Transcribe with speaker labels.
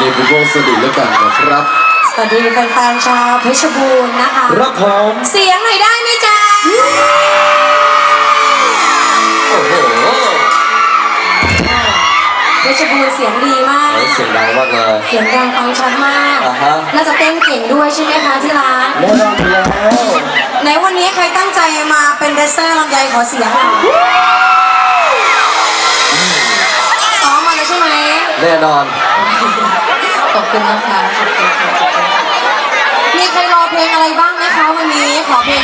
Speaker 1: วัสดีค่ะ
Speaker 2: เรียนผู้วงสวัสดีแล้วกันนะครับ
Speaker 1: สวัสดีแฟนๆชาวเพชรบูรณ์นะคะ
Speaker 2: รับผม
Speaker 1: เสียงหน่อยได้ไหมจ๊ะ
Speaker 2: โอ้โห
Speaker 1: เพชรบูรณ์เสียงดีมาก
Speaker 2: เฮ้ยเสียงดังมากเลย
Speaker 1: เสียงดังฟังชัดมาก
Speaker 2: อ่าฮะ
Speaker 1: น่าจะเต้นเก่งด้วยใช่ไหมคะที่รัก
Speaker 2: แน่นอนอยู่แล้ว
Speaker 1: ไหนวันนี้ใครตั้งใจมาเป็นแดนเซอร์ลำไยขอเสียงหน่อยซ้อมมาเลยใช่ไหม
Speaker 2: แน่นอน
Speaker 1: ขอบคุณนะคะขอบคุณค่ะขอบคุณค่ะมีใครรอเพลงอะไรบ้างไหมคะวันนี้ขอเพลง